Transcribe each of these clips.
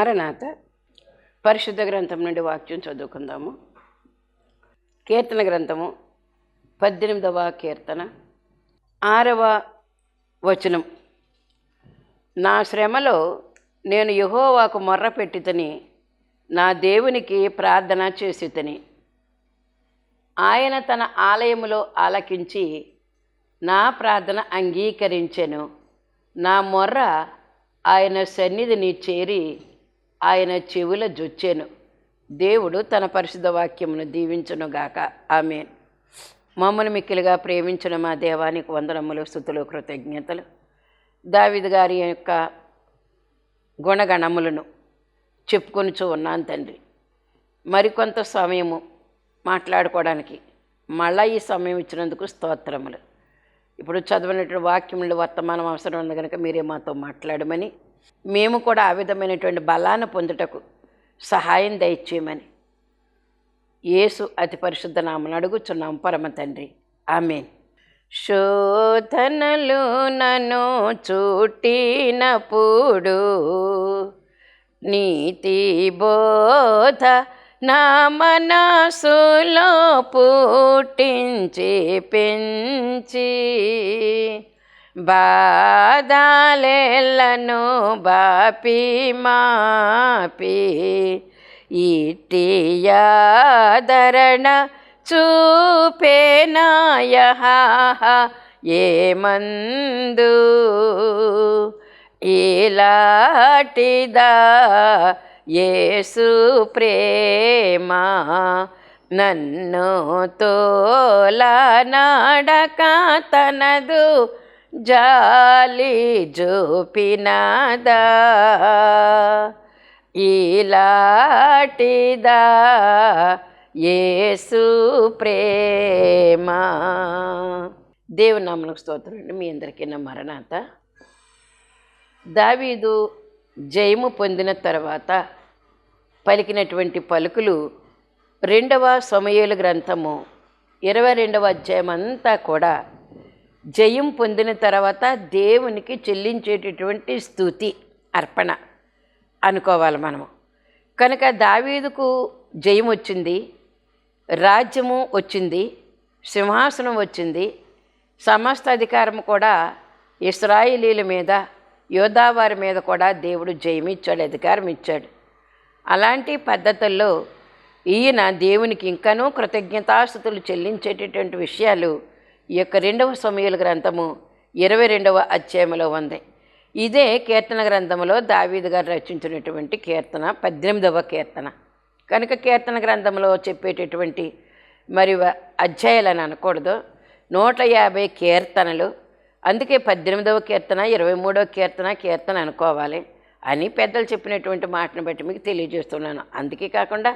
మరణాత పరిశుద్ధ గ్రంథం నుండి వాక్యం చదువుకుందాము. కీర్తన గ్రంథము పద్దెనిమిదవ కీర్తన ఆరవ వచనం. నా శ్రమలో నేను యహోవాకు మొర్ర పెట్టితని నా దేవునికి ప్రార్థన చేసితని ఆయన తన ఆలయములో ఆలకించి నా ప్రార్థన అంగీకరించెను. నా మొర్ర ఆయన సన్నిధిని చేరి ఆయన చెవుల జొచ్చెను. దేవుడు తన పరిశుద్ధ వాక్యమును దీవించునుగాక ఆమె మమ్మల్ని మిక్కిలిగా ప్రేమించిన మా దేవానికి వందనములు స్థుతులు కృతజ్ఞతలు. దావిద్ గారి యొక్క గుణగణములను చెప్పుకొనిచూ ఉన్నాను తండ్రి. మరికొంత సమయము మాట్లాడుకోవడానికి మళ్ళా ఈ సమయం ఇచ్చినందుకు స్తోత్రములు. ఇప్పుడు చదవనటువంటి వాక్యములు వర్తమానం అవసరం ఉంది కనుక మీరే మాతో మాట్లాడమని మేము కూడా ఆ విధమైనటువంటి బలాన్ని పొందుటకు సహాయం దయచేయమని యేసు అతి పరిశుద్ధ నామను అడుగుచున్నాం. పరమ తండ్రి. ఆమె శోధనలు నన్ను చుట్టినప్పుడు నీతి బోధ నా మనసులో పుట్టించి పెంచి బాధాలెల్లను బాపి మాపి ఇటియాదరణ చూపేనాయ ఏమందు? ఇలాటిదా యేసు ప్రేమ నన్ను తోలా నాడక తనదు జాలి జూపినదా? ఇలాటిదా ఏసు ప్రేమ? దేవునామలకు స్తోత్రం అండి మీ అందరికీ నా మరణాత. దావీదు జయము పొందిన తర్వాత పలికినటువంటి పలుకులు రెండవ సమయలు గ్రంథము ఇరవై రెండవ అధ్యాయం అంతా కూడా జయం పొందిన తర్వాత దేవునికి చెల్లించేటటువంటి స్థుతి అర్పణ అనుకోవాలి మనము. కనుక దావీదుకు జయం వచ్చింది రాజ్యము వచ్చింది సింహాసనం వచ్చింది సమస్త అధికారం కూడా ఇస్రాయిలీల మీద యోధావారి మీద కూడా దేవుడు జయమిచ్చాడు అధికారం ఇచ్చాడు. అలాంటి పద్ధతుల్లో ఈయన దేవునికి ఇంకనూ కృతజ్ఞతాస్థుతులు చెల్లించేటటువంటి విషయాలు ఈ యొక్క రెండవ సమయల గ్రంథము ఇరవై రెండవ అధ్యాయంలో ఉంది. ఇదే కీర్తన గ్రంథంలో దావీదు గారు రచించినటువంటి కీర్తన పద్దెనిమిదవ కీర్తన. కనుక కీర్తన గ్రంథంలో చెప్పేటటువంటి మరి అధ్యాయాలని అనకూడదు. నూట యాభై కీర్తనలు అందుకే పద్దెనిమిదవ కీర్తన ఇరవై మూడవ కీర్తన కీర్తన అనుకోవాలి అని పెద్దలు చెప్పినటువంటి మాటను బట్టి మీకు తెలియజేస్తున్నాను. అందుకే కాకుండా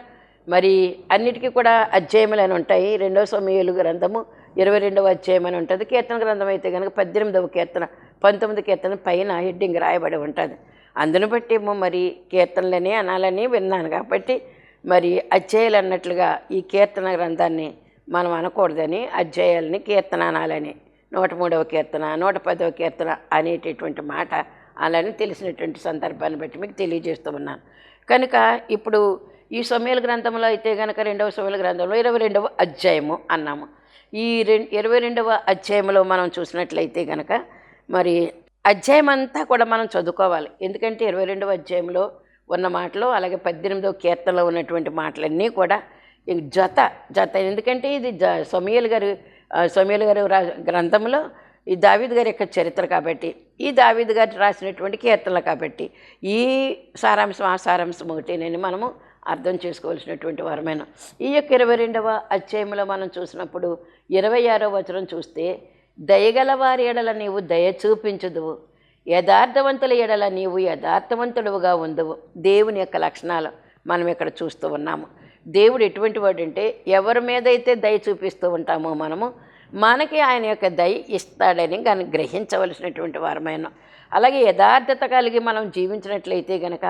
మరి అన్నిటికీ కూడా అధ్యాయములు అని ఉంటాయి. రెండవ సమయాలు గ్రంథము ఇరవై రెండవ అధ్యాయం అని ఉంటుంది. కీర్తన గ్రంథం అయితే కనుక పద్దెనిమిదవ కీర్తన పంతొమ్మిది కీర్తన పైన హెడ్డింగ్ రాయబడి ఉంటుంది. అందును బట్టి ఏమో మరి కీర్తనలని అనాలని విన్నాను కాబట్టి మరి అధ్యాయులు అన్నట్లుగా ఈ కీర్తన గ్రంథాన్ని మనం అనకూడదని అధ్యాయాలని కీర్తన అనాలని నూట మూడవ కీర్తన నూట పదవ కీర్తన అనేటటువంటి మాట అలానే తెలిసినటువంటి సందర్భాన్ని బట్టి మీకు తెలియజేస్తూ ఉన్నాను. కనుక ఇప్పుడు ఈ సమయాల గ్రంథంలో అయితే కనుక రెండవ సమయాల గ్రంథంలో ఇరవై రెండవ అధ్యాయము అన్నాము. ఈ రెండు ఇరవై రెండవ అధ్యాయంలో మనం చూసినట్లయితే కనుక మరి అధ్యాయం అంతా కూడా మనం చదువుకోవాలి. ఎందుకంటే ఇరవై రెండవ అధ్యాయంలో ఉన్న మాటలు అలాగే పద్దెనిమిదవ కీర్తనలో ఉన్నటువంటి మాటలన్నీ కూడా జత జత. ఎందుకంటే ఇది జ సమయల్ గారు సమయల్ గారు రా గ్రంథంలో ఈ దావీద్ గారి యొక్క చరిత్ర కాబట్టి ఈ దావీద్ గారు రాసినటువంటి కీర్తనలు కాబట్టి ఈ సారాంశం ఆ సారాంశం ఒకటేనని మనము అర్థం చేసుకోవాల్సినటువంటి వరమైన. ఈ యొక్క ఇరవై రెండవ అధ్యాయంలో మనం చూసినప్పుడు ఇరవై ఆరో వచనం చూస్తే దయగల వారి ఎడల నీవు దయ చూపించదువు. యథార్థవంతుల ఎడల నీవు యథార్థవంతుడుగా ఉండవు దేవుని యొక్క లక్షణాలు మనం ఇక్కడ చూస్తూ ఉన్నాము. దేవుడు ఎటువంటి వాడంటే ఎవరి మీద అయితే దయ చూపిస్తూ ఉంటామో మనము మనకి ఆయన యొక్క దయ ఇస్తాడని కానీ గ్రహించవలసినటువంటి వారమైన. అలాగే యథార్థత కలిగి మనం జీవించినట్లయితే గనక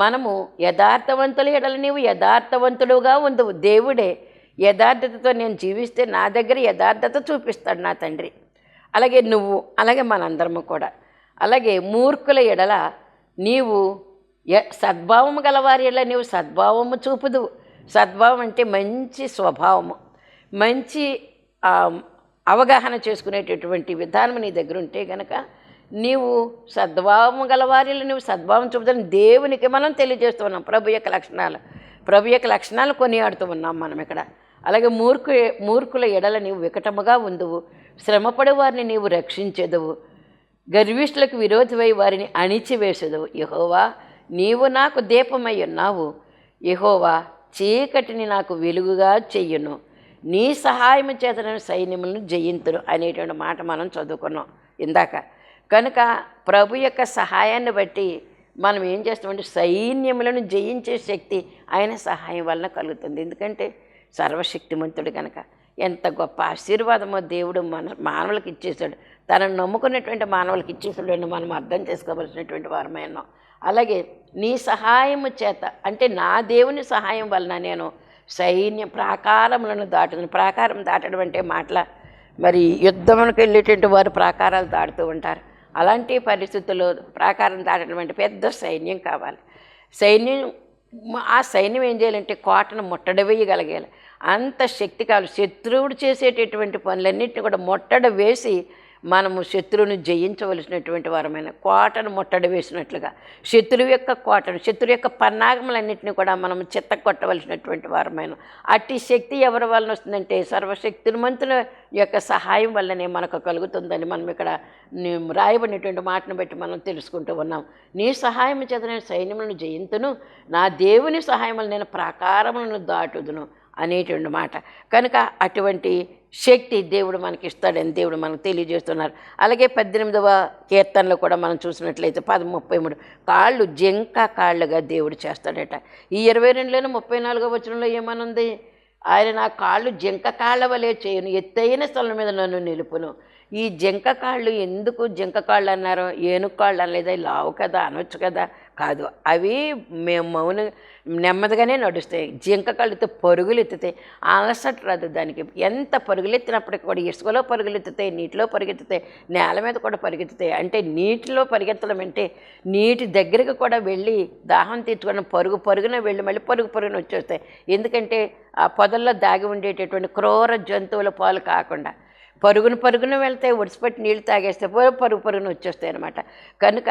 మనము యథార్థవంతుల ఎడల నీవు యథార్థవంతుడుగా ఉండవు దేవుడే యథార్థతతో నేను జీవిస్తే నా దగ్గర యథార్థత చూపిస్తాడు నా తండ్రి. అలాగే నువ్వు అలాగే మనందరము కూడా. అలాగే మూర్ఖుల ఎడల నీవు సద్భావము గలవారి ఎడల నీవు సద్భావము చూపుదు సద్భావం అంటే మంచి స్వభావము. మంచి అవగాహన చేసుకునేటటువంటి విధానం నీ దగ్గర ఉంటే గనక నీవు సద్భావం గలవారిలో నువ్వు సద్భావం చూపుదని దేవునికి మనం తెలియజేస్తున్నాం. ప్రభు యొక్క లక్షణాలు. ప్రభు యొక్క లక్షణాలు కొనియాడుతూ ఉన్నాం మనం ఇక్కడ. అలాగే మూర్ఖు మూర్ఖుల ఎడల నీవు వికటముగా ఉందువు. శ్రమపడే వారిని నీవు రక్షించెదవు. గర్విష్ఠులకు విరోధమై వారిని అణిచివేసేదవు. యహోవా నీవు నాకు దీపమై ఉన్నావు. యహోవా చీకటిని నాకు వెలుగుగా చెయ్యును నీ సహాయం చేతనని సైన్యములను జయింతును అనేటువంటి మాట మనం చదువుకున్నాం. ఇందాక కనుక ప్రభు యొక్క సహాయాన్ని బట్టి మనం ఏం చేస్తామంటే సైన్యములను జయించే శక్తి ఆయన సహాయం వలన కలుగుతుంది. ఎందుకంటే సర్వశక్తిమంతుడు కనుక ఎంత గొప్ప ఆశీర్వాదమో దేవుడు మన మానవులకు ఇచ్చేసాడు తనను నమ్ముకున్నటువంటి మానవులకు ఇచ్చేసాడు అని మనం అర్థం చేసుకోవలసినటువంటి వారమైనా అలాగే నీ సహాయము చేత అంటే నా దేవుని సహాయం వలన నేను సైన్య ప్రాకారములను దాటుతుంది ప్రాకారం దాటడం అంటే మాటల మరి యుద్ధమునకు వెళ్ళేటువంటి వారు ప్రాకారాలు దాటుతూ ఉంటారు. అలాంటి పరిస్థితుల్లో ప్రాకారం దాటినటువంటి పెద్ద సైన్యం కావాలి. సైన్యం ఆ సైన్యం ఏం చేయాలంటే కోటను ముట్టడ వేయగలగాలి అంత శక్తి కావాలి. శత్రువుడు చేసేటటువంటి పనులన్నింటినీ కూడా ముట్టడ వేసి మనము శత్రువును జయించవలసినటువంటి వారమైన కోటను ముట్టడి వేసినట్లుగా శత్రువు యొక్క కోటను శత్రువు యొక్క పన్నాగములన్నింటినీ కూడా మనం చిత్త కొట్టవలసినటువంటి వారమైన అట్టి శక్తి ఎవరి వలన వస్తుందంటే సర్వశక్తిమంతుల యొక్క సహాయం వల్లనే మనకు కలుగుతుందని మనం ఇక్కడ రాయబడినటువంటి మాటను బట్టి మనం తెలుసుకుంటూ ఉన్నాం. నీ సహాయం చేత నేను సైన్యములను జయింతును నా దేవుని సహాయం వల్ల నేను ప్రాకారములను దాటుదును అనేటువంటి మాట. కనుక అటువంటి శక్తి దేవుడు మనకి ఇస్తాడని దేవుడు మనకు తెలియజేస్తున్నారు. అలాగే పద్దెనిమిదవ కీర్తనలో కూడా మనం చూసినట్లయితే పది ముప్పై మూడు కాళ్ళు జింక కాళ్ళుగా దేవుడు చేస్తాడట. ఈ ఇరవై రెండులోనే ముప్పై నాలుగో వచనంలో ఏమనుంది? ఆయన నా కాళ్ళు జింక కాళ్ళ వలె చేయను ఎత్తైన స్థలం మీద నన్ను నిలుపును. ఈ జింక కాళ్ళు ఎందుకు జింక కాళ్ళు అన్నారు? ఏనుగు కాళ్ళు అనలేదా? లావు కదా అనొచ్చు కదా. కాదు. అవి మేము మౌన నెమ్మదిగానే నడుస్తాయి. జింక కళ్ళుతో పరుగులు ఎత్తుతాయి. అలసట రాదు దానికి. ఎంత పరుగులు ఎత్తినప్పటికీ కూడా ఇసుకలో పరుగులు ఎత్తుతాయి నీటిలో పరిగెత్తుతాయి నేల మీద కూడా పరిగెత్తుతాయి అంటే నీటిలో పరిగెత్తడం అంటే నీటి దగ్గరికి కూడా వెళ్ళి దాహం తీర్చుకుని పరుగు పరుగున వెళ్ళి మళ్ళీ పరుగు పరుగున వచ్చేస్తాయి. ఎందుకంటే ఆ పొదల్లో దాగి ఉండేటటువంటి క్రూర జంతువుల పాలు కాకుండా పరుగున పరుగున వెళ్తే ఒడిసిపెట్టి నీళ్ళు తాగేస్తే పరుగు పరుగున వచ్చేస్తాయి అనమాట కనుక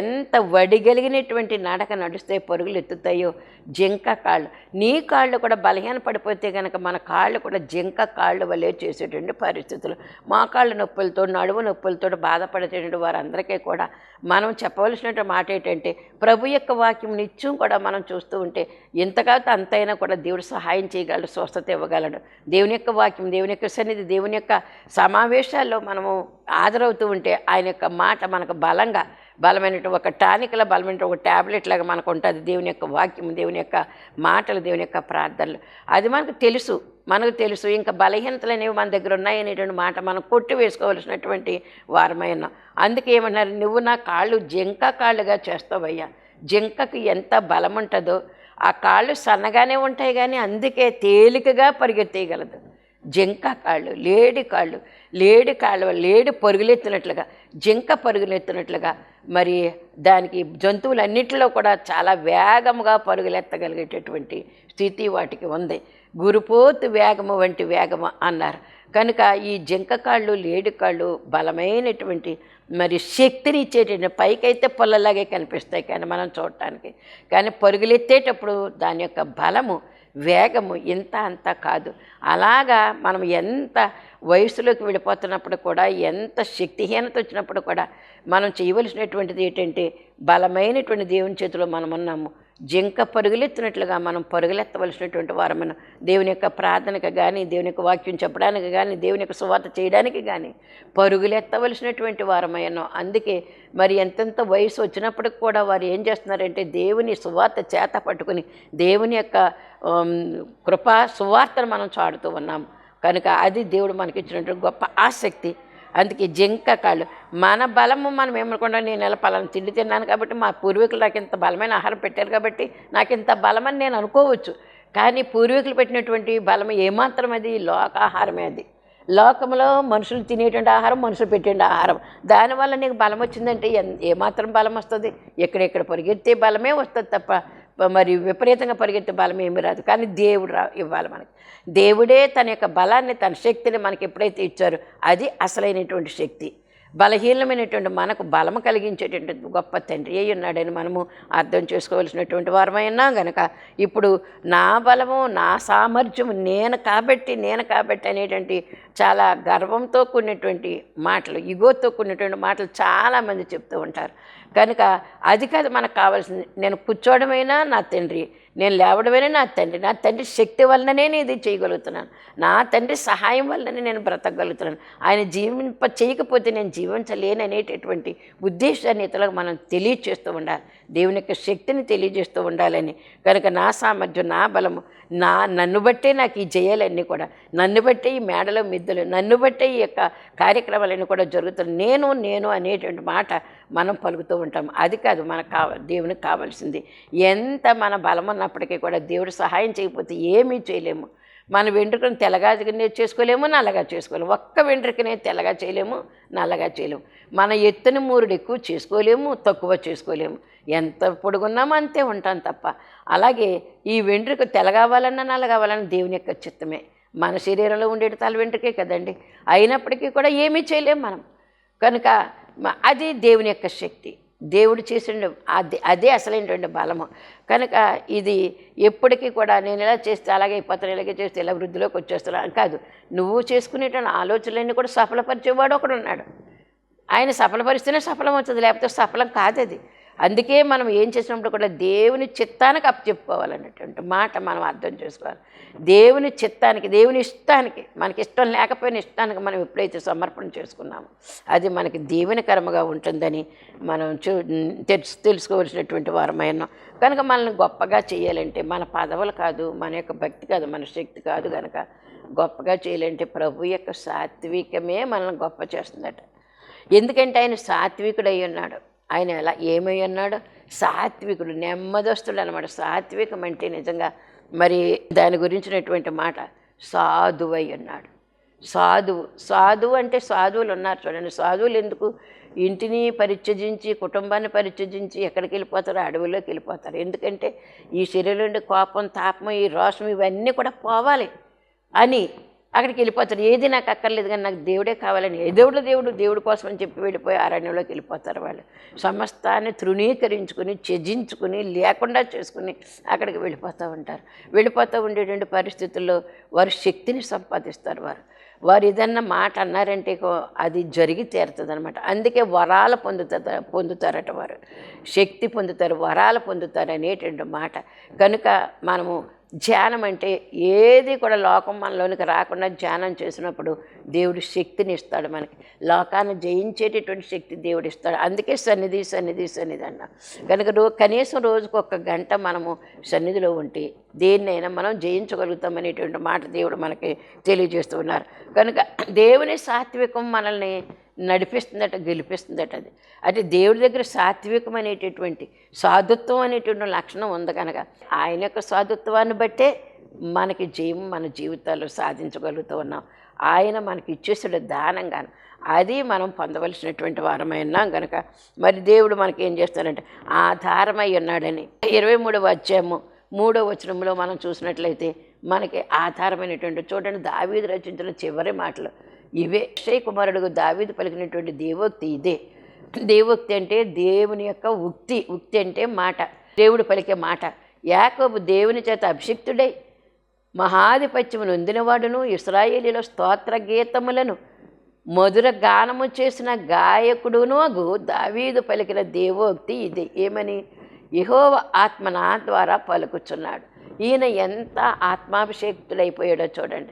ఎంత వడిగలిగినటువంటి నడక నడిస్తే పరుగులు ఎత్తుతాయో జింక కాళ్ళు. నీ కాళ్ళు కూడా బలహీన పడిపోతే కనుక మన కాళ్ళు కూడా జింక కాళ్ళు వలె చేసేటువంటి పరిస్థితులు. మా కాళ్ళ నొప్పులతో నడువు నొప్పులతో బాధపడేటువంటి వారందరికీ కూడా మనం చెప్పవలసిన మాట ఏంటంటే ప్రభు యొక్క వాక్యం నిత్యం కూడా మనం చూస్తూ ఉంటే ఎంతగా అంతైనా కూడా దేవుడు సహాయం చేయగలడు స్వస్థత ఇవ్వగలడు. దేవుని యొక్క వాక్యం దేవుని యొక్క సన్నిధి దేవుని యొక్క సమావేశాల్లో మనము హాజరవుతూ ఉంటే ఆయన యొక్క మాట మనకు బలంగా బలమైనటువంటి ఒక టానిక్ల బలమైన ఒక ట్యాబ్లెట్ లాగా మనకు ఉంటుంది దేవుని యొక్క వాక్యం దేవుని యొక్క మాటలు దేవుని యొక్క ప్రార్థనలు. అది మనకు తెలుసు. మనకు తెలుసు. ఇంకా బలహీనతలు అనేవి మన దగ్గర ఉన్నాయనేటువంటి మాట మనం కొట్టి వేసుకోవలసినటువంటి వారమైన అందుకే ఏమన్నారు నువ్వు నా కాళ్ళు జింక కాళ్ళుగా చేస్తావయ్యా. జింకకు ఎంత బలం ఉంటుందో ఆ కాళ్ళు సన్నగానే ఉంటాయి కానీ అందుకే తేలికగా పరిగెత్తేయగలదు. జింక కాళ్ళు లేడి కాళ్ళు లేడి కాళ్ళు లేడి పరుగులెత్తినట్లుగా జింక పరుగులెత్తినట్లుగా మరి దానికి జంతువులన్నిటిలో కూడా చాలా వేగముగా పరుగులెత్తగలిగేటటువంటి స్థితి వాటికి ఉంది. గురుపోతు వేగము వంటి వేగము అన్నారు. కనుక ఈ జింక కాళ్ళు లేడి కాళ్ళు బలమైనటువంటి మరి శక్తిని ఇచ్చేటటువంటి పైకైతే పొల్లలాగే కనిపిస్తాయి కానీ మనం చూడటానికి. కానీ పరుగులెత్తేటప్పుడు దాని యొక్క బలము వేగము ఇంత అంత కాదు. అలాగా మనం ఎంత వయసులోకి వెళ్ళిపోతున్నప్పుడు కూడా ఎంత శక్తిహీనత వచ్చినప్పుడు కూడా మనం చేయవలసినటువంటిది ఏంటంటే బలమైనటువంటి దేవుని చేతిలో మనం ఉన్నాము జింక పరుగులెత్తినట్లుగా మనం పరుగులెత్తవలసినటువంటి వారమైన దేవుని యొక్క ప్రార్థనకు కానీ దేవుని యొక్క వాక్యం చెప్పడానికి కానీ దేవుని యొక్క సువార్త చేయడానికి కానీ పరుగులెత్తవలసినటువంటి వారమైనాం అందుకే మరి ఎంతెంత వయసు వచ్చినప్పటికి కూడా వారు ఏం చేస్తున్నారంటే దేవుని సువార్త చేత పట్టుకుని దేవుని యొక్క కృపా సువార్తను మనం చాడుతూ ఉన్నాం. కనుక అది దేవుడు మనకిచ్చినటువంటి గొప్ప ఆసక్తి. అందుకే జింక కాళ్ళు. మన బలము మనం ఏమనుకుంటాం నేను ఎలా పలానా తిండి తిన్నాను కాబట్టి మా పూర్వీకులు నాకు ఇంత బలమైన ఆహారం పెట్టారు కాబట్టి నాకు ఇంత బలమని నేను అనుకోవచ్చు. కానీ పూర్వీకులు పెట్టినటువంటి బలం ఏమాత్రం అది? లోకాహారమే అది. లోకంలో మనుషులు తినేటువంటి ఆహారం మనుషులు పెట్టే ఆహారం. దానివల్ల నీకు బలం వచ్చిందంటే ఏమాత్రం బలం వస్తుంది? ఎక్కడెక్కడ పరిగెత్తే బలమే వస్తుంది తప్ప మరి విపరీతంగా పరిగెత్తే బలం ఏమి రాదు. కానీ దేవుడు రా ఇవ్వాలి మనకి. దేవుడే తన యొక్క బలాన్ని తన శక్తిని మనకి ఎప్పుడైతే ఇచ్చారో అది అసలైనటువంటి శక్తి. బలహీనమైనటువంటి మనకు బలం కలిగించేటువంటి గొప్ప తండ్రి అయి ఉన్నాడని మనము అర్థం చేసుకోవాల్సినటువంటి వారమైనా గనక. ఇప్పుడు నా బలము నా సామర్థ్యము నేను కాబట్టి నేను కాబట్టి అనేటువంటి చాలా గర్వంతో కూడినటువంటి మాటలు ఇగోతో కూడినటువంటి మాటలు చాలామంది చెప్తూ ఉంటారు. కనుక అది కాదు మనకు కావాల్సింది. నేను కూర్చోవడమైనా నా తండ్రి నేను లేవడమైనా నా తండ్రి నా తండ్రి శక్తి వల్లనే నేను ఇది చేయగలుగుతున్నాను. నా తండ్రి సహాయం వల్లనే నేను బ్రతకగలుగుతున్నాను. ఆయన జీవింప చేయకపోతే నేను జీవించలేను అనేటటువంటి ఉద్దేశాన్ని ఇతరులకు మనం తెలియచేస్తూ ఉండాలి. దేవుని యొక్క శక్తిని తెలియజేస్తూ ఉండాలని. కనుక నా సామర్థ్యం నా బలము నా నన్ను బట్టే నాకు ఈ జయాలన్నీ కూడా నన్ను బట్టే ఈ మేడలో మిద్దలు నన్ను బట్టే ఈ యొక్క కార్యక్రమాలన్నీ కూడా జరుగుతున్నాయి. నేను నేను అనేటువంటి మాట మనం పలుకుతూ ఉంటాం. అది కాదు మనకు కావ దేవునికి కావాల్సింది. ఎంత మన బలం ఉన్నప్పటికీ కూడా దేవుడు సహాయం చేయకపోతే ఏమీ చేయలేము. మన వెంట్రుకను తెల్లగా చేసుకోలేము నల్లగా చేసుకోలేము. ఒక్క వెంట్రుకనే తెల్లగా చేయలేము నల్లగా చేయలేము. మన ఎత్తుని మూరుడు ఎక్కువ చేసుకోలేము తక్కువ చేసుకోలేము. ఎంత పొడుగున్నామో అంతే ఉంటాం తప్ప. అలాగే ఈ వెంట్రుక తెల్లగావాలన్నా నల్లగావాలన్నా దేవుని యొక్క చిత్తమే. మన శరీరంలో ఉండేటి తల వెంట్రుకే కదండి. అయినప్పటికీ కూడా ఏమీ చేయలేము మనం. కనుక అది దేవుని యొక్క శక్తి. దేవుడు చేసిన అదే అదే అసలైనటువంటి బలము. కనుక ఇది ఎప్పటికీ కూడా నేను ఇలా చేస్తే అలాగే అయిపోతాను ఇలాగే చేస్తే ఇలా వృద్ధిలోకి వచ్చేస్తున్నాను కాదు. నువ్వు చేసుకునేటువంటి ఆలోచనలన్నీ కూడా సఫలపరిచేవాడు ఒకడు ఉన్నాడు ఆయన సఫలపరిస్తేనే సఫలం అవుతుంది లేకపోతే సఫలం కాదు అది అందుకే మనం ఏం చేసినప్పుడు కూడా దేవుని చిత్తానికి అప్పచెప్పుకోవాలన్నటువంటి మాట మనం అర్థం చేసుకోవాలి. దేవుని చిత్తానికి దేవుని ఇష్టానికి మనకి ఇష్టం లేకపోయిన ఇష్టానికి మనం ఎప్పుడైతే సమర్పణ చేసుకున్నామో అది మనకి దేవుని కర్మగా ఉంటుందని మనం చూ తెలుసు తెలుసుకోవాల్సినటువంటి వారమైన కనుక మనల్ని గొప్పగా చేయాలంటే మన పదవులు కాదు మన యొక్క భక్తి కాదు మన శక్తి కాదు కనుక గొప్పగా చేయాలంటే ప్రభు యొక్క సాత్వికమే మనల్ని గొప్ప చేస్తుందట. ఎందుకంటే ఆయన సాత్వికుడు ఉన్నాడు. ఆయన ఎలా ఏమై ఉన్నాడు? సాత్వికుడు నెమ్మదస్తుడు అనమాట సాత్వికం అంటే నిజంగా మరి దాని గురించినటువంటి మాట సాధువై ఉన్నాడు. సాధువు సాధువు అంటే సాధువులు ఉన్నారు చూడండి. సాధువులు ఎందుకు? ఇంటిని పరిత్యజించి కుటుంబాన్ని పరిత్యజించి ఎక్కడికి వెళ్ళిపోతారో అడవిలోకి వెళ్ళిపోతారు. ఎందుకంటే ఈ శరీరం నుండి కోపం తాపం ఈ రోషం ఇవన్నీ కూడా పోవాలి అని అక్కడికి వెళ్ళిపోతారు. ఏది నాకు అక్కర్లేదు కానీ నాకు దేవుడే కావాలని. ఏ దేవుడు దేవుడు దేవుడి కోసం అని చెప్పి వెళ్ళిపోయి అరణ్యంలోకి వెళ్ళిపోతారు వాళ్ళు. సమస్తాన్ని తృణీకరించుకుని త్యజించుకుని లేకుండా చేసుకుని అక్కడికి వెళ్ళిపోతూ ఉంటారు. వెళ్ళిపోతూ ఉండేటువంటి పరిస్థితుల్లో వారు శక్తిని సంపాదిస్తారు వారు. వారు ఏదన్నా మాట అన్నారంటే అది జరిగి తీరుతుంది అనమాట అందుకే వరాలు పొందుతారు పొందుతారట వారు. శక్తి పొందుతారు వరాలు పొందుతారు అనేటువంటి మాట. కనుక మనము ధ్యానం అంటే ఏది కూడా లోకం మనలోనికి రాకుండా ధ్యానం చేసినప్పుడు దేవుడు శక్తిని ఇస్తాడు మనకి. లోకాన్ని జయించేటటువంటి శక్తి దేవుడు ఇస్తాడు. అందుకే సన్నిధి సన్నిధి సన్నిధి అన్న. కనుక రో కనీసం రోజుకు ఒక గంట మనము సన్నిధిలో ఉంటే దేన్నైనా మనం జయించగలుగుతాం అనేటువంటి మాట దేవుడు మనకి తెలియజేస్తూ ఉన్నారు. కనుక దేవుని సాత్వికం మనల్ని నడిపిస్తుందట గెలిపిస్తుందట అది. అంటే దేవుడి దగ్గర సాత్వికం అనేటటువంటి సాధుత్వం అనేటువంటి లక్షణం ఉంది కనుక ఆయన యొక్క సాధుత్వాన్ని బట్టే మనకి జయం మన జీవితాల్లో సాధించగలుగుతూ ఉన్నాం. ఆయన మనకి ఇచ్చేసాడు దానంగాను. అది మనం పొందవలసినటువంటి వారమైనా గనక. మరి దేవుడు మనకి ఏం చేస్తాడంటే ఆధారమై ఉన్నాడని. ఇరవై మూడవ అధ్యాయము మూడో వచనంలో మనం చూసినట్లయితే మనకి ఆధారమైనటువంటి చూడండి దావీదు రచించిన చివరి మాటలు ఇవే. శ్రీ కుమారుడు దావీదు పలికినటువంటి దేవోక్తి ఇదే. దేవోక్తి అంటే దేవుని యొక్క ఉక్తి. ఉక్తి అంటే మాట. దేవుడు పలికే మాట. యాకోబు దేవుని చేత అభిషిక్తుడై మహాధిపత్యము నొందినవాడును ఇస్రాయేలీలో స్తోత్ర గీతములను మధుర గానము చేసిన గాయకుడును అగు దావీదు పలికిన దేవోక్తి ఇది. ఏమని? యహోవ ఆత్మ నా ద్వారా పలుకుచున్నాడు. ఈయన ఎంత ఆత్మాభిషేక్తుడైపోయాడో చూడండి.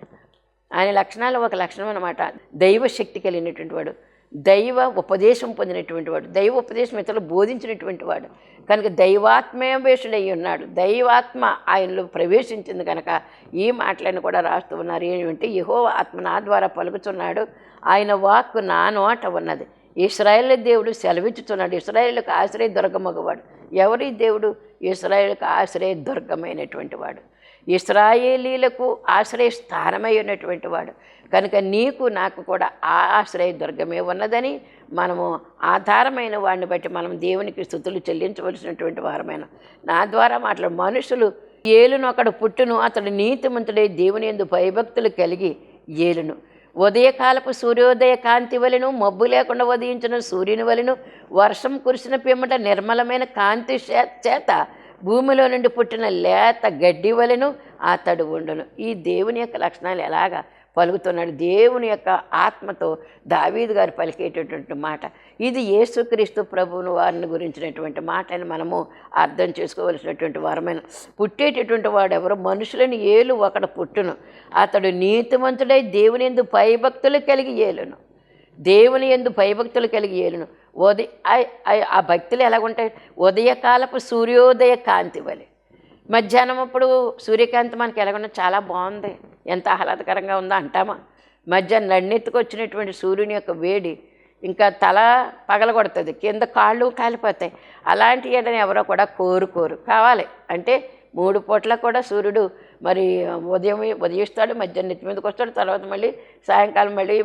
ఆయన లక్షణాలు ఒక లక్షణం అనమాట దైవ శక్తి కలిగినటువంటి వాడు దైవ ఉపదేశం పొందినటువంటి వాడు దైవ ఉపదేశం ఇతరులు బోధించినటువంటి వాడు. కనుక దైవాత్మేషుడై ఉన్నాడు. దైవాత్మ ఆయనలో ప్రవేశించింది కనుక ఈ మాటలను కూడా రాస్తూ ఉన్నారు. ఏమంటే యహో ఆత్మ నా ద్వారా పలుకుతున్నాడు ఆయన వాక్కు నా నోట ఉన్నది. ఇస్రాయేల్ దేవుడు సెలవిచ్చుతున్నాడు. ఇస్రాయేల్కి ఆశ్రయ దొరకమగవాడు ఎవరి దేవుడు? ఇస్రాయేల్కు ఆశ్రయ దుర్గమైనటువంటి వాడు. ఇస్రాయేలీలకు ఆశ్రయ స్థానమై ఉన్నటువంటి వాడు. కనుక నీకు నాకు కూడా ఆ ఆశ్రయ దుర్గమే ఉన్నదని మనము ఆధారమైన వాడిని బట్టి మనం దేవునికి స్థుతులు చెల్లించవలసినటువంటి వారమైన. నా ద్వారా మాట్లాడు. మనుషులు ఏలును అక్కడ పుట్టును అతడు నీతిమంతుడే దేవుని ఎందు భయభక్తులు కలిగి ఏలును. ఉదయకాలపు సూర్యోదయ కాంతి వలెను మబ్బు లేకుండా ఉదయించిన సూర్యుని వలెను వర్షం కురిసిన పిమ్మట నిర్మలమైన కాంతి చేత భూమిలో నుండి పుట్టిన లేత గడ్డి వలెను అతడు ఉండును ఈ దేవుని యొక్క లక్షణాలు ఎలాగా పలుకుతున్నాడు. దేవుని యొక్క ఆత్మతో దావీదు గారు పలికేటటువంటి మాట. ఇది యేసుక్రీస్తు ప్రభువును వారిని గురించినటువంటి మాట అని మనము అర్థం చేసుకోవలసినటువంటి వారమైన పుట్టేటటువంటి వాడు ఎవరు మనుషులను ఏలు ఒకడు పుట్టును. అతడు నీతిమంతుడై దేవుని ఎందు భయభక్తులు కలిగి ఏలును. దేవుని ఎందు భయభక్తులు కలిగి ఏలును. ఉదయ ఆ- ఆ భక్తులు ఎలాగుంటాయి? ఉదయకాలపు సూర్యోదయ కాంతి వలె. మధ్యాహ్నం అప్పుడు సూర్యకాంతి మనకి ఎలాగున్నా చాలా బాగుంది. ఎంత ఆహ్లాదకరంగా ఉందో అంటామా? మధ్యాహ్నం నన్నెత్తుకొచ్చినటువంటి సూర్యుని యొక్క వేడి ఇంకా తల పగలగొడుతుంది కింద కాళ్ళు కాలిపోతాయి. అలాంటి ఏడని ఎవరో కూడా కోరుకోరు. కావాలి. అంటే మూడు పూట్ల కూడా సూర్యుడు మరి ఉదయం ఉదయిస్తాడు మధ్యాహ్నం నెత్తి మీదకి వస్తాడు తర్వాత మళ్ళీ సాయంకాలం మళ్ళీ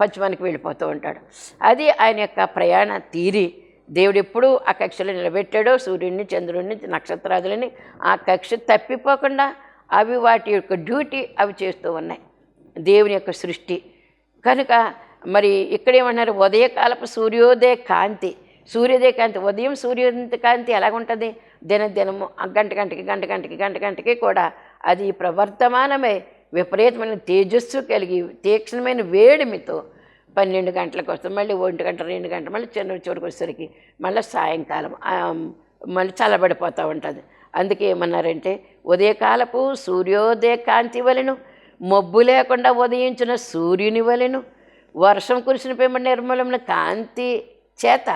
పశ్చిమానికి వెళ్ళిపోతూ ఉంటాడు. అది ఆయన యొక్క ప్రయాణ తీరి. దేవుడు ఎప్పుడు ఆ కక్షలు నిలబెట్టాడో సూర్యుడిని చంద్రుడిని నక్షత్రాదులని ఆ కక్ష తప్పిపోకుండా అవి వాటి యొక్క డ్యూటీ అవి చేస్తూ ఉన్నాయి. దేవుని యొక్క సృష్టి. కనుక మరి ఇక్కడేమన్నారు ఉదయకాలపు సూర్యోదయ కాంతి. సూర్యోదయ కాంతి ఉదయం సూర్యోదయ కాంతి ఎలాగుంటుంది? దినదినము ఆ గంట గంటకి గంట గంటకి గంట గంటకి కూడా అది ప్రవర్తమానమై విపరీతమైన తేజస్సు కలిగి తీక్షణమైన వేడిమితో పన్నెండు గంటలకు వస్తాం. మళ్ళీ ఒంటి గంట రెండు గంటలు మళ్ళీ చిన్న చివరికి వచ్చేసరికి మళ్ళీ సాయంకాలం మళ్ళీ చల్లబడిపోతూ ఉంటుంది. అందుకే ఏమన్నారంటే ఉదయకాలపు సూర్యోదయ కాంతి వలెను మబ్బు లేకుండా ఉదయించిన సూర్యుని వలెను వర్షం కురిసిన పేమ నిర్మలమైన కాంతి చేత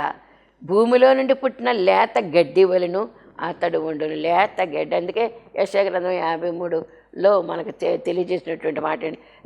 భూమిలో నుండి పుట్టిన లేత గడ్డి వలెను అతడు ఉండును లేత గడ్డి. అందుకే యశగ్రంథం యాభై మూడు లో మనకు తె తెలియజేసినటువంటి మాట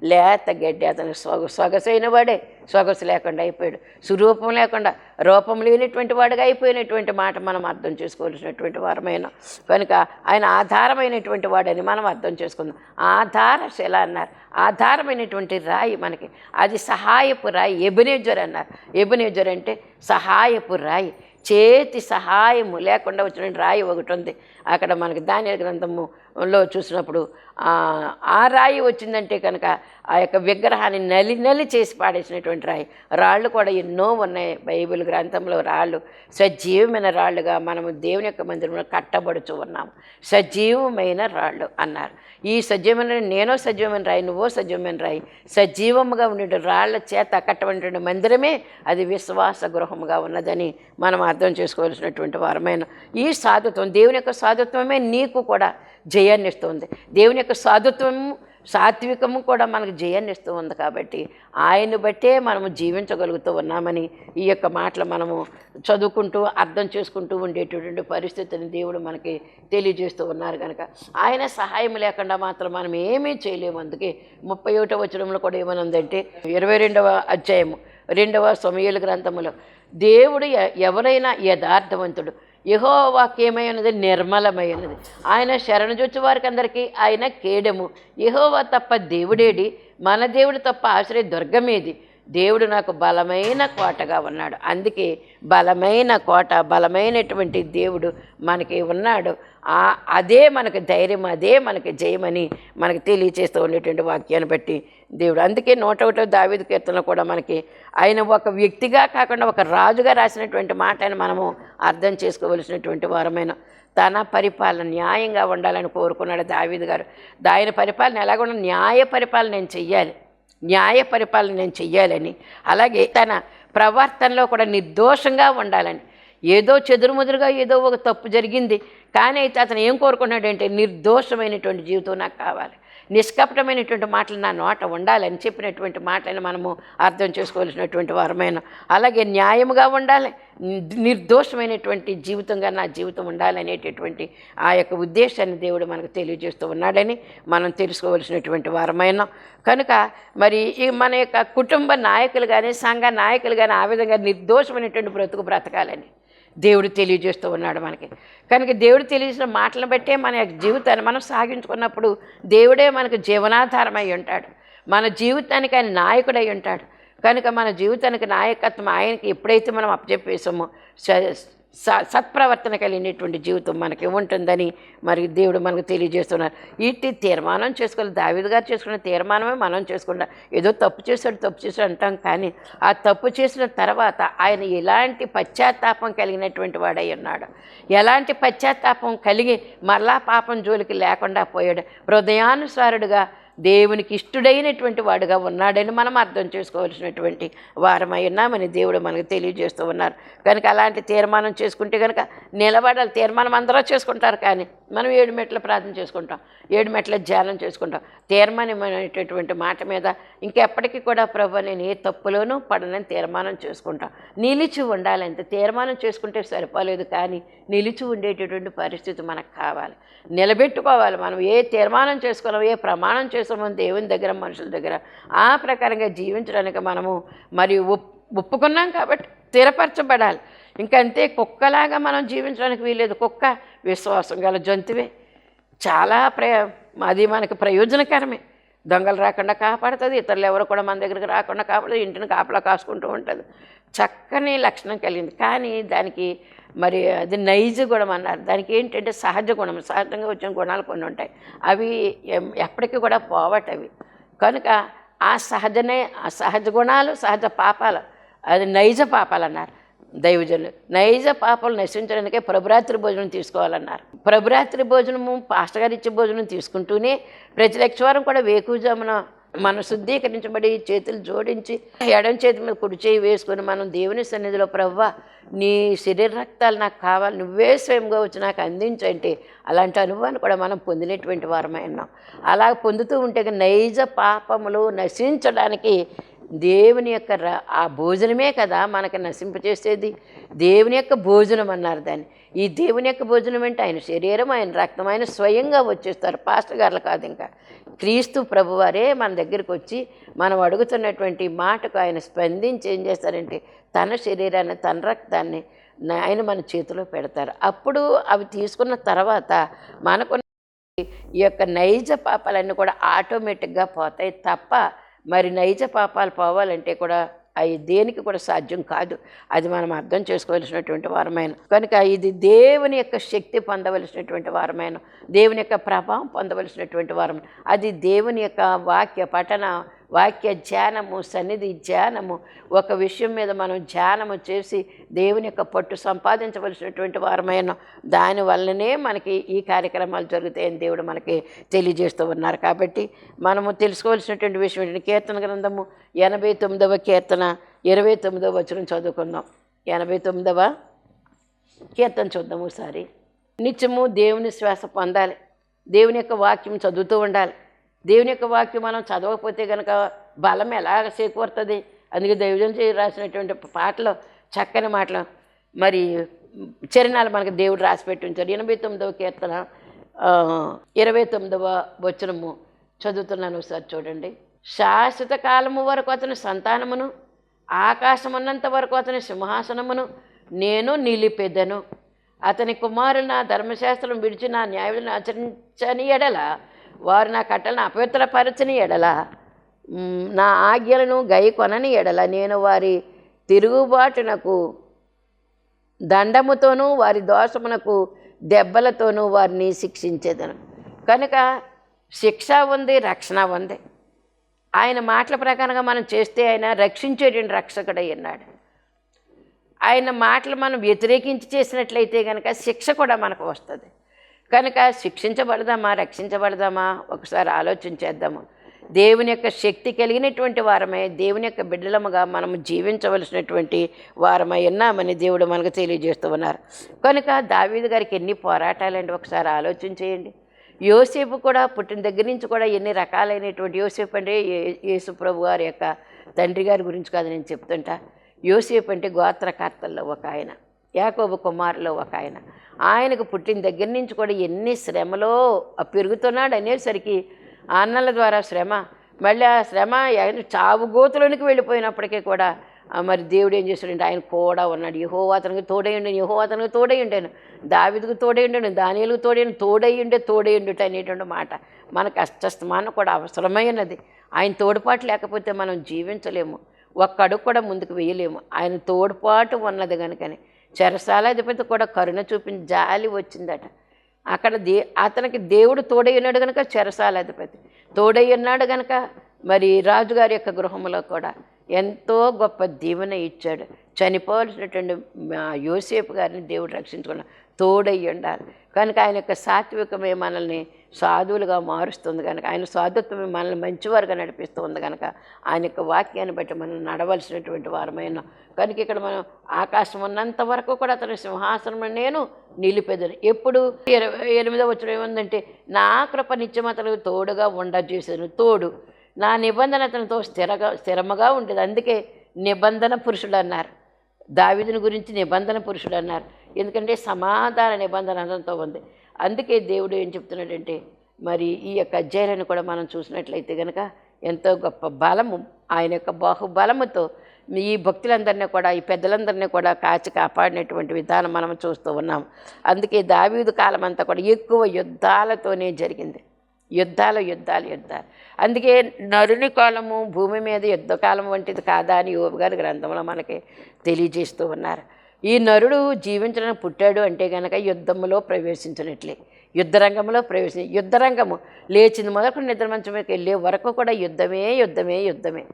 లేత గడ్డి అతను సొగ సొగసైన వాడే. సొగసు లేకుండా అయిపోయాడు. సురూపం లేకుండా రూపం లేనటువంటి వాడుగా అయిపోయినటువంటి మాట మనం అర్థం చేసుకోవాల్సినటువంటి వారమైన. కనుక ఆయన ఆధారమైనటువంటి వాడని మనం అర్థం చేసుకుందాం. ఆధారశిల అన్నారు. ఆధారమైనటువంటి రాయి మనకి. అది సహాయపు రాయి ఎబినేజర్ అన్నారు. ఎబినేజర్ అంటే సహాయపు రాయి. చేతి సహాయము లేకుండా వచ్చిన రాయి ఒకటి ఉంది. అక్కడ మనకి ధాన్య గ్రంథములో చూసినప్పుడు ఆ, రాయి వచ్చిందంటే కనుక ఆ యొక్క విగ్రహాన్ని నలి నలి చేసి పాడేసినటువంటి రాయి. రాళ్ళు కూడా ఎన్నో ఉన్నాయి. బైబిల్ గ్రంథంలో రాళ్ళు సజీవమైన రాళ్ళుగా మనము దేవుని యొక్క మందిరంలో కట్టబడుచు ఉన్నాము. సజీవమైన రాళ్ళు అన్నారు. ఈ సజీవమైన నేనో సజీవమైన రాయి నువ్వో సజీవమైన రాయి సజీవముగా ఉండే రాళ్ళ చేత కట్టబడినటువంటి మందిరమే అది విశ్వాస గృహముగా ఉన్నదని మనం అర్థం చేసుకోవాల్సినటువంటి వారమైన ఈ సాధుత్వం దేవుని యొక్క సాధుత్వమే నీకు కూడా జయాన్ని ఇస్తుంది. దేవుని యొక్క సాధుత్వము సాత్వికము కూడా మనకు జయాన్ని ఇస్తూ ఉంది కాబట్టి ఆయన బట్టే మనము జీవించగలుగుతూ ఉన్నామని ఈ యొక్క మాటలు మనము చదువుకుంటూ అర్థం చేసుకుంటూ ఉండేటటువంటి పరిస్థితిని దేవుడు మనకి తెలియజేస్తూ ఉన్నారు కనుక ఆయన సహాయం లేకుండా మాత్రం మనం ఏమీ చేయలేము. అందుకే ముప్పై ఒకటో వచనంలో కూడా ఏమనుందంటే ఇరవై రెండవ అధ్యాయము రెండవ సమయలు గ్రంథములో దేవుడు ఎ- ఎవరైనా యథార్థవంతుడు యహో వాక్యమైనది నిర్మలమైనది ఆయన శరణజొచ్చు వారికి అందరికీ ఆయన కేడము. యహోవా తప్ప దేవుడేడి మన దేవుడు తప్ప ఆశ్రయ దుర్గమేది. దేవుడు నాకు బలమైన కోటగా ఉన్నాడు. అందుకే బలమైన కోట బలమైనటువంటి దేవుడు మనకి ఉన్నాడు. ఆ అదే మనకు ధైర్యం అదే మనకి జయమని మనకి తెలియచేస్తూ ఉండేటువంటి వాక్యాన్ని బట్టి దేవుడు. అందుకే నూట ఒకటో దావేది కీర్తనలో కూడా మనకి ఆయన ఒక వ్యక్తిగా కాకుండా ఒక రాజుగా రాసినటువంటి మాటని మనము అర్థం చేసుకోవలసినటువంటి వారమైన తన పరిపాలన న్యాయంగా ఉండాలని కోరుకున్నాడు దావీదు గారు. ఆయన పరిపాలన ఎలాగున్నా న్యాయ పరిపాలన నేను చెయ్యాలి. న్యాయ పరిపాలన నేను చెయ్యాలని. అలాగే తన ప్రవర్తనలో కూడా నిర్దోషంగా ఉండాలని. ఏదో చెదురుముదురుగా ఏదో ఒక తప్పు జరిగింది కానీ అయితే అతను ఏం కోరుకున్నాడంటే నిర్దోషమైనటువంటి జీవితం నాకు కావాలి. నిష్కపటమైనటువంటి మాటలు నా నోట ఉండాలని చెప్పినటువంటి మాటలను మనము అర్థం చేసుకోవాల్సినటువంటి వారమైన అలాగే న్యాయముగా ఉండాలి నిర్దోషమైనటువంటి జీవితంగా నా జీవితం ఉండాలనేటటువంటి ఆ యొక్క ఉద్దేశాన్ని దేవుడు మనకు తెలియజేస్తూ ఉన్నాడని మనం తెలుసుకోవాల్సినటువంటి వారమైన. కనుక మరి ఈ మన యొక్క కుటుంబ నాయకులు కానీ సంఘ నాయకులు కానీ ఆ విధంగా నిర్దోషమైనటువంటి బ్రతుకు బ్రతకాలని దేవుడు తెలియజేస్తూ ఉన్నాడు మనకి. కనుక దేవుడు తెలియజేసిన మాటలను బట్టే మన జీవితాన్ని మనం సాగించుకున్నప్పుడు దేవుడే మనకు జీవనాధారమై ఉంటాడు. మన జీవితానికి ఆయన నాయకుడై ఉంటాడు. కనుక మన జీవితానికి నాయకత్వం ఆయనకి ఎప్పుడైతే మనం అప్పచెప్పేసామో స- సత్ప్రవర్తన కలిగినటువంటి జీవితం మనకి ఉంటుందని మరి దేవుడు మనకు తెలియజేస్తున్నారు. ఇట్టి తీర్మానం చేసుకోవాలి. దావిది గారు చేసుకున్న తీర్మానమే మనం చేసుకుంటాం ఏదో తప్పు చేశాడు తప్పు చేశాడు అంటాం కానీ ఆ తప్పు చేసిన తర్వాత ఆయన ఎలాంటి పశ్చాత్తాపం కలిగినటువంటి వాడై ఉన్నాడు. ఎలాంటి పశ్చాత్తాపం కలిగి మరలా పాపం జోలికి లేకుండా పోయాడు. హృదయానుసారుడుగా దేవునికి ఇష్టడైనటువంటి వాడుగా ఉన్నాడని మనం అర్థం చేసుకోవాల్సినటువంటి వారమై ఉన్నామని దేవుడు మనకు తెలియజేస్తూ ఉన్నారు. కనుక అలాంటి తీర్మానం చేసుకుంటే కనుక నిలబడాలి. తీర్మానం అందరూ చేసుకుంటారు కానీ మనం ఏడు మెట్ల ప్రార్థన చేసుకుంటాం ఏడు మెట్ల ధ్యానం చేసుకుంటాం. తీర్మానం అనేటటువంటి మాట మీద ఇంకెప్పటికీ కూడా ప్రభు నేను ఏ తప్పులోనూ పడనని తీర్మానం చేసుకుంటాం. నిలిచి ఉండాలి అంతే తీర్మానం చేసుకుంటే సరిపోలేదు కానీ నిలిచి ఉండేటటువంటి పరిస్థితి మనకు కావాలి. నిలబెట్టుకోవాలి మనం. ఏ తీర్మానం చేసుకున్నాం ఏ ప్రమాణం చేసుకున్నాం దేవుని దగ్గర మనుషుల దగ్గర. ఆ ప్రకారంగా జీవించడానికి మనము మరియు ఒప్ ఒప్పుకున్నాం కాబట్టి స్థిరపరచబడాలి. ఇంకంతే కుక్కలాగా మనం జీవించడానికి వీలేదు కుక్క విశ్వాసం గల జంతువే. చాలా ప్ర అది మనకు ప్రయోజనకరమే. దొంగలు రాకుండా కాపాడుతుంది. ఇతరులు ఎవరు కూడా మన దగ్గరికి రాకుండా కాపాడుతుంది ఇంటిని కాపలా కాసుకుంటూ ఉంటుంది. చక్కని లక్షణం కలిగింది. కానీ దానికి మరి అది నైజ గుణం అన్నారు. దానికి ఏంటంటే సహజ గుణం సహజంగా వచ్చిన గుణాలు కొన్ని ఉంటాయి. అవి ఎం- ఎప్పటికీ కూడా పోవటవి. కనుక ఆ సహజనే ఆ సహజ గుణాలు సహజ పాపాలు అది నైజ పాపాలు అన్నారు దైవజనులు. నైజ పాపాలు నశించడానికే ప్రభురాత్రి భోజనం తీసుకోవాలన్నారు. ప్రభురాత్రి భోజనము పాస్టర్ గారు ఇచ్చే భోజనం తీసుకుంటూనే ప్రతి లక్షవారం కూడా వేకుజామున మనం శుద్ధీకరించబడి చేతులు జోడించి ఎడం చేతి మీద కుడి చేయి వేసుకొని మనం దేవుని సన్నిధిలో ప్రవ్వా నీ శరీర రక్తాలు నాకు కావాలి నువ్వే స్వయంగా వచ్చి నాకు అందించంటే అలాంటి అనుభవాన్ని కూడా మనం పొందినటువంటి వారమై ఉన్నాం. అలా పొందుతూ ఉంటే నైజ పాపములు నశించడానికి దేవుని యొక్క ర- ఆ భోజనమే కదా మనకి నశింపచేసేది. దేవుని యొక్క భోజనం అన్నారు దాన్ని. ఈ దేవుని యొక్క భోజనం అంటే ఆయన శరీరం ఆయన రక్తం ఆయన స్వయంగా వచ్చేస్తారు. పాస్టర్ గారులు కాదు ఇంకా. క్రీస్తు ప్రభువారే మన దగ్గరికి వచ్చి మనం అడుగుతున్నటువంటి మాటకు ఆయన స్పందించి ఏం చేస్తారంటే తన శరీరాన్ని తన రక్తాన్ని ఆయన మన చేతిలో పెడతారు. అప్పుడు అవి తీసుకున్న తర్వాత మనకు ఈ యొక్క నైజ పాపాలన్నీ కూడా ఆటోమేటిక్గా పోతాయి తప్ప మరి నైజ పాపాలు పోవాలంటే కూడా అవి దేనికి కూడా సాధ్యం కాదు. అది మనం అర్థం చేసుకోవలసినటువంటి వారమైన. కనుక ఇది దేవుని యొక్క శక్తి పొందవలసినటువంటి వారమైన. దేవుని యొక్క ప్రభావం పొందవలసినటువంటి వారం అది దేవుని యొక్క వాక్య పఠన వాక్య ధ్యానము సన్నిధి ధ్యానము ఒక విషయం మీద మనం ధ్యానము చేసి దేవుని యొక్క పట్టు సంపాదించవలసినటువంటి వారమైన దాని వల్లనే మనకి ఈ కార్యక్రమాలు జరుగుతాయని దేవుడు మనకి తెలియజేస్తూ ఉన్నారు. కాబట్టి మనము తెలుసుకోవాల్సినటువంటి విషయం ఏంటంటే కీర్తన గ్రంథము ఎనభై తొమ్మిదవ కీర్తన ఇరవై తొమ్మిదవ వచనం చదువుకుందాం. ఎనభై తొమ్మిదవ కీర్తన చూద్దాము ఒకసారి. నిత్యము దేవుని శ్వాస పొందాలి. దేవుని యొక్క వాక్యం చదువుతూ ఉండాలి. దేవుని యొక్క వాక్యం మనం చదవకపోతే కనుక బలం ఎలా చేకూరుతుంది? అందుకే దైవజన్ రాసినటువంటి పాటలు చక్కని మాటలు. మరి చరణాలు మనకు దేవుడు రాసిపెట్టి ఉంచారు ఎనభై తొమ్మిదవ కీర్తన ఇరవై తొమ్మిదవ వచనము చదువుతున్నాను ఒకసారి చూడండి. శాశ్వత కాలము వరకు అతని సంతానమును ఆకాశమున్నంత వరకు అతని సింహాసనమును నేను నిలిపెదను. అతని కుమారుడు నా ధర్మశాస్త్రం విడిచి నా న్యాయాలను ఆచరించని ఎడల వారు నా కట్టలను అపవిత్రపరచని ఎడల. నా ఆజ్ఞలను గై కొనని ఎడల. నేను వారి తిరుగుబాటునకు దండముతోనూ వారి దోషమునకు దెబ్బలతోనూ వారిని శిక్షించేదను. కనుక శిక్ష ఉంది రక్షణ ఉంది. ఆయన మాటల ప్రకారంగా మనం చేస్తే ఆయన రక్షించేటువంటి రక్షకుడై ఉన్నాడు. ఆయన మాటలు మనం వ్యతిరేకించి చేసినట్లయితే కనుక శిక్ష కూడా మనకు వస్తుంది. కనుక శిక్షించబడదామా రక్షించబడదామా? ఒకసారి ఆలోచన చేద్దాము. దేవుని యొక్క శక్తి కలిగినటువంటి వారమే దేవుని యొక్క బిడ్డలముగా మనము జీవించవలసినటువంటి వారమై ఉన్నామని దేవుడు మనకు తెలియజేస్తూ ఉన్నారు. కనుక దావీదు గారికి ఎన్ని పోరాటాలండి? ఒకసారి ఆలోచన చేయండి. యోసేపు కూడా పుట్టిన దగ్గర నుంచి కూడా ఎన్ని రకాలైనటువంటి యోసేపు అంటే ఏ- యేసు ప్రభు గారి యొక్క తండ్రి గారి గురించి కాదు నేను చెప్తుంటా. యోసేపు అంటే గోత్రకర్తల్లో ఒక ఆయన. యాకోబు కుమారులో ఒక ఆయన. ఆయనకు పుట్టిన దగ్గర నుంచి కూడా ఎన్ని శ్రమలో పెరుగుతున్నాడు అనేసరికి అన్నల ద్వారా శ్రమ మళ్ళీ ఆ శ్రమ ఎ- చావు గోతులోనికి వెళ్ళిపోయినప్పటికీ కూడా మరి దేవుడు ఏం చేశాడంటే ఆయన కూడా ఉన్నాడు. యహో అతనికి తోడయ్యండి యహో అతనికి తోడయ్యుండాను దావిదికి తోడయ్యుండాను దానిలకు తోడయ్యండి తోడయ్యుండే తోడయ్యుండుట అనేటువంటి మాట మన కష్టస్థమానం కూడా అవసరమైనది. ఆయన తోడుపాటు లేకపోతే మనం జీవించలేము. ఒక్క అడుగు కూడా ముందుకు వేయలేము ఆయన తోడుపాటు ఉన్నది కనుకని చెరసాలాధిపతి కూడా కరుణ చూపిన జాలి వచ్చిందట. అక్కడ దే అతనికి దేవుడు తోడై ఉన్నాడు కనుక చెరసాలాధిపతి తోడై ఉన్నాడు కనుక మరి రాజుగారి యొక్క గృహంలో కూడా ఎంతో గొప్ప దీవెన ఇచ్చాడు. చనిపోవలసినటువంటి యోసేపు గారిని దేవుడు రక్షించుకున్నాడు. తోడై ఉండాలి కనుక ఆయన యొక్క సాత్వికమే మనల్ని సాధువులుగా మారుస్తుంది కనుక ఆయన సాధుత్వమే మనల్ని మంచివారుగా నడిపిస్తుంది కనుక ఆయన యొక్క వాక్యాన్ని బట్టి మనం నడవలసినటువంటి వారమైన. కనుక ఇక్కడ మనం ఆకాశం ఉన్నంత వరకు కూడా అతని సింహాసనం నేను నిలిపెదను. ఎప్పుడు? ఇరవై ఎనిమిదో వచ్చిన ఏముందంటే నా కృప నిత్యం అతను తోడుగా ఉండజేసాను. తోడు. నా నిబంధన అతనితో స్థిరగా స్థిరముగా ఉండేది. అందుకే నిబంధన పురుషుడు అన్నారు. దావిదుని గురించి నిబంధన పురుషుడు అన్నారు ఎందుకంటే సమాధాన నిబంధన అతనితో ఉంది. అందుకే దేవుడు ఏం చెప్తున్నాడంటే మరి ఈ యొక్క అధ్యాయులను కూడా మనం చూసినట్లయితే కనుక ఎంతో గొప్ప బలము ఆయన యొక్క బాహుబలముతో ఈ భక్తులందరినీ కూడా ఈ పెద్దలందరినీ కూడా కాచి కాపాడినటువంటి విధానం మనం చూస్తూ ఉన్నాం. అందుకే దావీదు కాలం అంతా కూడా ఎక్కువ యుద్ధాలతోనే జరిగింది. యుద్ధాలు యుద్ధాలు యుద్ధాలు. అందుకే నరుని కాలము భూమి మీద యుద్ధకాలం వంటిది కాదా అని యోబు గారి గ్రంథంలో మనకి తెలియజేస్తూ ఉన్నారు. ఈ నరుడు జీవించడానికి పుట్టాడు అంటే కనుక యుద్ధంలో ప్రవేశించినట్లే. యుద్ధరంగంలో ప్రవేశించి యుద్ధరంగము లేచింది మొదలకు నిద్ర మంచం వెళ్ళే వరకు కూడా యుద్ధమే యుద్ధమే యుద్ధమే.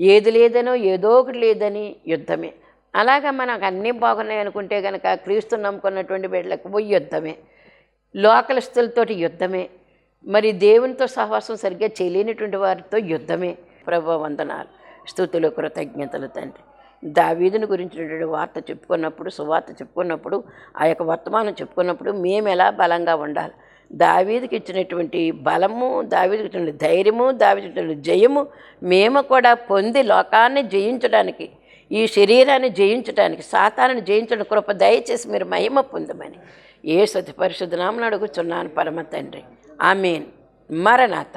ఏది లేదనో ఏదో ఒకటి లేదని యుద్ధమే. అలాగా మనకు అన్నీ బాగున్నాయి అనుకుంటే కనుక క్రీస్తు నమ్ముకున్నటువంటి బిడ్డలకు పోయి యుద్ధమే. లోకలస్తులతోటి యుద్ధమే. మరి దేవునితో సహవాసం సరిగ్గా చేయలేనటువంటి వారితో యుద్ధమే. ప్రభు వందనాలు. స్థుతులు కృతజ్ఞతలు తండ్రి. దావీదుని గురించినటువంటి వార్త చెప్పుకున్నప్పుడు సువార్త చెప్పుకున్నప్పుడు ఆ యొక్క వర్తమానం చెప్పుకున్నప్పుడు మేము ఎలా బలంగా ఉండాలి? దావీదికి ఇచ్చినటువంటి బలము దావీదికి ఇచ్చినటువంటి ధైర్యము దావీదికి ఇచ్చినటువంటి జయము మేము కూడా పొంది లోకాన్ని జయించడానికి ఈ శరీరాన్ని జయించడానికి సాతాన్ని జయించడం కృప దయచేసి మీరు మహిమ పొందమని. ఏ సతి పరిశుద్ధనామని అడుగుచున్నాను పరమ తండ్రి. ఆమెన్ మరణాత